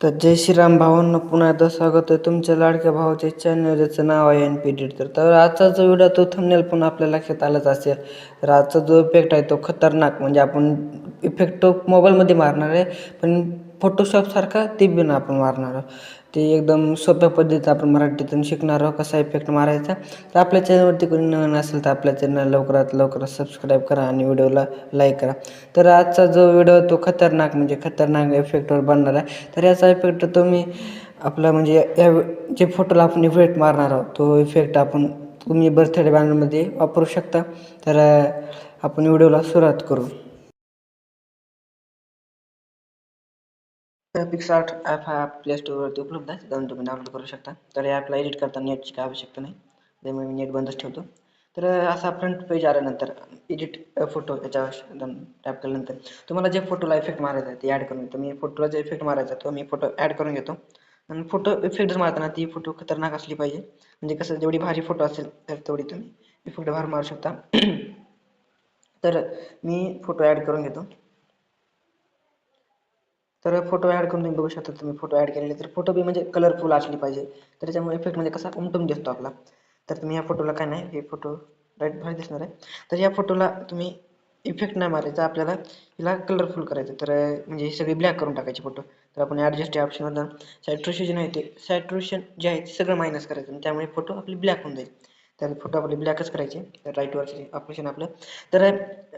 तर जय श्रीराम भावांना पुन्हा एकदा स्वागत आहे तुमच्या लाडक्या भावाचे चॅनल ज्याचं नाव आहे एन पी डीड तर आजचा जो व्हिडिओ तो थंबनेल पण आपल्या लक्षात आलाच असेल. तर आजचा जो इफेक्ट आहे तो खतरनाक. म्हणजे आपण इफेक्ट तो मोबाईलमध्ये मारणार आहे. पण फोटोशॉपसारखा ते बिन आपण मारणार. आहोत ते एकदम सोप्या पद्धतीत आपण मराठीतून शिकणार आहोत कसा इफेक्ट मारायचा. तर आपल्या चॅनलवरती कोणी नवीन असेल तर आपल्या चॅनल लवकरात लवकर सबस्क्राईब करा आणि व्हिडिओला लाईक करा. तर आजचा जो व्हिडिओ तो खतरनाक म्हणजे खतरनाक इफेक्टवर बनणार आहे. तर याचा इफेक्ट तुम्ही आपला म्हणजे या जे फोटोला आपण इफेक्ट मारणार आहोत तो इफेक्ट आपण तुम्ही बर्थडे बॅनरमध्ये वापरू शकता. तर आपण व्हिडिओला सुरुवात करू. पिक्सार्ट ॲप हा प्ले स्टोअरवरती उपलब्ध आहे जाऊन तुम्ही डाउनलोड करू शकता. तर या ॲपला एडिट करताना नेटची काय आवश्यकता नाही. त्यामुळे मी नेट बंदच ठेवतो. तर असा फ्रंट पेज आल्यानंतर एडिट फोटो याच्यावर टॅप केल्यानंतर तुम्हाला जे फोटोला इफेक्ट मारायचा आहे ते ॲड करून घेतो. मी फोटोला जे इफेक्ट मारायचा तो मी फोटो ॲड करून घेतो. आणि फोटो इफेक्ट मारताना ती फोटो खतरनाक असली पाहिजे. म्हणजे कसं जेवढी भारी फोटो असेल तर तेवढी तुम्ही इफेक्ट भार मारू शकता. तर मी फोटो ॲड करून घेतो. तर फोटो ॲड करून तुम्ही बघू शकता तुम्ही फोटो ॲड केलेले. तर फोटो बी म्हणजे कलरफुल असली पाहिजे. तर त्याच्यामुळे इफेक्ट म्हणजे कसा उमटून दिसतो आपला. तर तुम्ही या फोटोला काय नाही हे फोटो राईट भारी दिसणार आहे. तर या फोटोला तुम्ही इफेक्ट नाही मारायचा. आपल्याला हिला कलरफुल करायचं तर म्हणजे हे सगळे ब्लॅक करून टाकायचे फोटो तर आपण ॲडजस्ट या ऑप्शनमधून सॅट्रुशन आहे ते सॅट्रुशन जे आहे ते सगळं मायनस करायचं. त्यामुळे फोटो आपली ब्लॅक होऊन जाईल. तर फोटो आपले ब्लॅकच करायचे. तर राईटवरचे ऑपरेशन आपलं. तर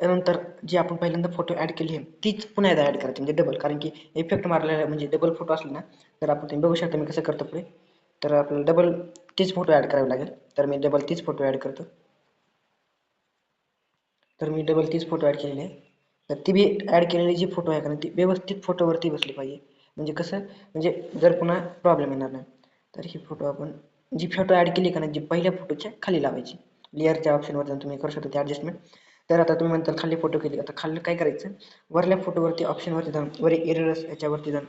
नंतर जी आपण पहिल्यांदा फोटो ॲड केली आहे तीच पुन्हा एकदा ॲड करायची म्हणजे डबल कारण की इफेक्ट मारलेला म्हणजे डबल फोटो असले ना तर आपण ते बघू शकता मी कसं करतो पुढे. तर आपल्याला डबल तीच फोटो ॲड करावे लागेल. तर मी डबल तीच फोटो ॲड करतो. तर मी डबल तीच फोटो ॲड केलेली आहे. तर ती बी ॲड केलेली जी फोटो आहे कारण ती व्यवस्थित फोटोवरती बसली पाहिजे. म्हणजे कसं म्हणजे जर पुन्हा प्रॉब्लेम येणार नाही तर ही फोटो आपण जी फोटो ॲड केली का नाही जी पहिल्या फोटोच्या खाली लावायची. लेअरच्या ऑप्शनवर जाऊन तुम्ही करू शकता ते ॲडजस्टमेंट तर आता तुम्ही म्हणताल खाली फोटो केली. आता खाली काय करायचं? वरल्या फोटोवरती ऑप्शनवरती जाऊन वर इरस याच्यावरती जाऊन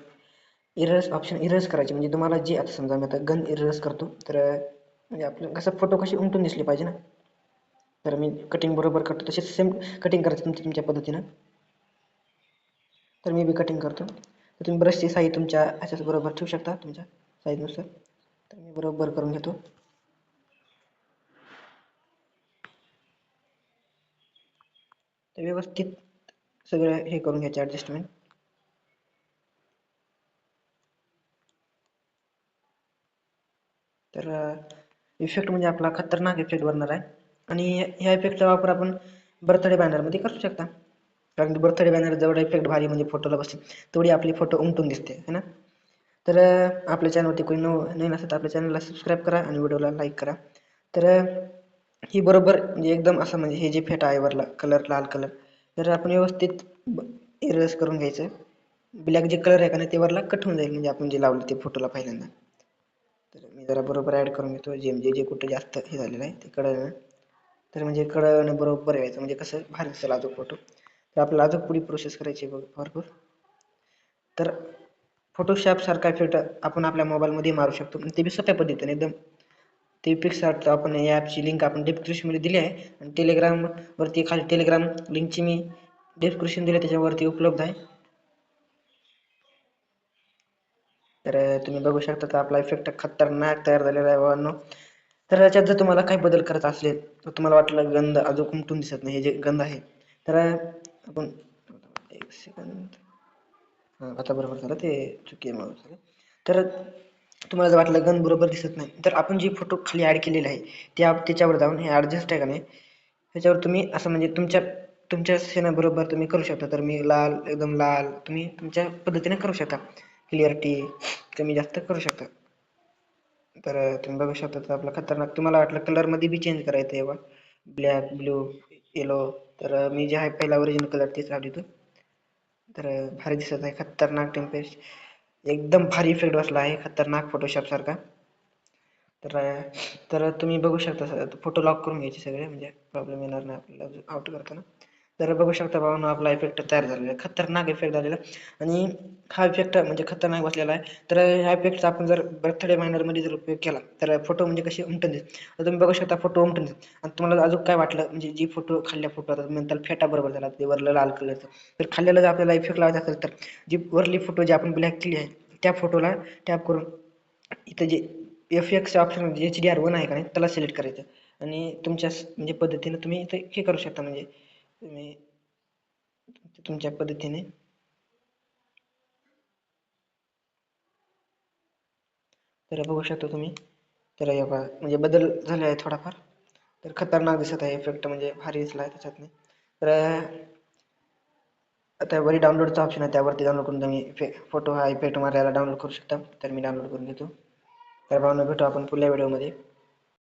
इरस ऑप्शन इरस करायचे. म्हणजे तुम्हाला जे आता समजा मी आता गन इरस करतो तर म्हणजे आपलं कसं फोटो कशी उमटून दिसली पाहिजे ना? तर मी कटिंग बरोबर करतो. तसेच सेम कटिंग करायचं तुमच्या तुमच्या पद्धतीनं. तर मी बी कटिंग करतो. तर तुम्ही ब्रशची साईज तुमच्या ह्याच्याच बरोबर ठेवू शकता तुमच्या साईजनुसार तर मी बरोबर करून घेतो. तर व्यवस्थित सगळं हे करून घ्यायचे ॲडजस्टमेंट तर इफेक्ट म्हणजे आपला खतरनाक इफेक्ट बनणार आहे. आणि ह्या इफेक्टचा वापर आपण बर्थडे बॅनरमध्ये करू शकता. कारण की बर्थडे बॅनर जेवढा इफेक्ट भारी म्हणजे फोटोला बसेल तेवढी आपली फोटो उमटून दिसते है ना? तर आपल्या चॅनलवरती कोणी नव नवीन असेल तर आपल्या चॅनलला सबस्क्राईब करा आणि व्हिडिओला लाईक करा. तर ही बरोबर म्हणजे एकदम असं म्हणजे हे जे फेटा आहे वरला कलर लाल कलर तर आपण व्यवस्थित इरस करून घ्यायचं. ब्लॅक जे कलर आहे का नाही ते वरला कट होऊन जाईल म्हणजे आपण जे लावलं ते फोटोला पहिल्यांदा. तर मी जरा बरोबर ॲड करून घेतो जे म्हणजे जे कुठं जास्त हे झालेलं आहे ते कळलं. तर म्हणजे कळणं बरोबर यायचं म्हणजे कसं भारी दिसेल अजून फोटो तर आपल्याला अजून पुढे प्रोसेस करायची बघ भरपूर. तर फोटोशॉपसारखा इफेक्ट आपण आपल्या मोबाईलमध्ये मारू शकतो. ते बी सोप्या पद्धतीने एकदम. ते पिक्सआर्टचं आपण या ॲपची लिंक आपण डिस्क्रिप्शनमध्ये दिली आहे. आणि टेलिग्रामवरती खाली टेलिग्राम लिंकची मी डिस्क्रिप्शन दिलं त्याच्यावरती उपलब्ध आहे. तर तुम्ही बघू शकता तर आपला इफेक्ट खतरनाक तयार झालेला आहे बाबांनो. तर याच्यात जर तुम्हाला काही बदल करत असेल तर तुम्हाला वाटलं गंध अजून कुमटून दिसत नाही. हे जे गंध आहे. तर आपण एक सेकंद आता बरोबर झालं ते चुकी आहे झालं. तर तुम्हाला जर वाटलं गन बरोबर दिसत नाही तर आपण जी फोटो खाली ॲड केलेला आहे त्या त्याच्यावर जाऊन हे ॲडजस्ट आहे का नाही त्याच्यावर तुम्ही असं म्हणजे तुमच्या तुमच्या सेनाबरोबर तुम्ही करू शकता. तर मी लाल एकदम लाल तुम्ही तुमच्या पद्धतीने करू शकता. क्लिअरिटी कमी जास्त करू शकता. तर तुम्ही बघू शकता तर आपला खतरनाक. तुम्हाला वाटलं कलरमध्ये बी चेंज करायचं आहे बा. ब्लॅक ब्ल्यू येलो तर मी जे आहे पहिला ओरिजिनल कलर तेच देतो. तर भारी दिसत आहे खतरनाक टेम्पेस्ट एकदम भारी इफेक्ट बसला आहे खतरनाक फोटोशॉपसारखा तर तर तुम्ही बघू शकता फोटो लॉक करून घ्यायचे सगळे म्हणजे प्रॉब्लेम येणार नाही आपल्याला आउट करताना. तर बघू शकता बाबांनो आपला इफेक्ट तयार झालेला आहे. खतरनाक इफेक्ट झालेला आणि हा इफेक्ट म्हणजे खतरनाक बसलेला आहे. तर ह्या इफेक्टचा आपण जर बर्थडे मायनरमध्ये जर उपयोग केला तर फोटो म्हणजे कसे उमटून देत तर तुम्ही बघू शकता फोटो उमटून देत आणि तुम्हाला अजून काय वाटलं? म्हणजे जी फोटो खाल्ल्या फोटो आता नंतर फेटा बरोबर झाला ते वरलं लाल कलरचं तर खाल्ल्याला जर आपल्याला इफेक्ट लावायचा असेल तर जी वरली फोटो जी आपण ब्लॅक केली आहे त्या फोटोला टॅप करून इथं जे F X option H D R one आहे का नाही त्याला सिलेक्ट करायचं. आणि तुमच्या म्हणजे पद्धतीनं तुम्ही इथे हे करू शकता. म्हणजे तुम्ही तुमच्या पद्धतीने? तर बघू शकता तुम्ही. तर हे म्हणजे बदल झाले आहे थोडाफार. तर खतरनाक दिसत आहे इफेक्ट म्हणजे भारी दिसला आहे त्याच्यातने. तर आता वरी डाउनलोडचा ऑप्शन आहे त्यावरती डाउनलोड करून तुम्ही फोटो हा इफेक्ट मारायला डाउनलोड करू शकता. तर मी डाउनलोड करून घेतो. तर भावना भेटू आपण पुढल्या व्हिडिओमध्ये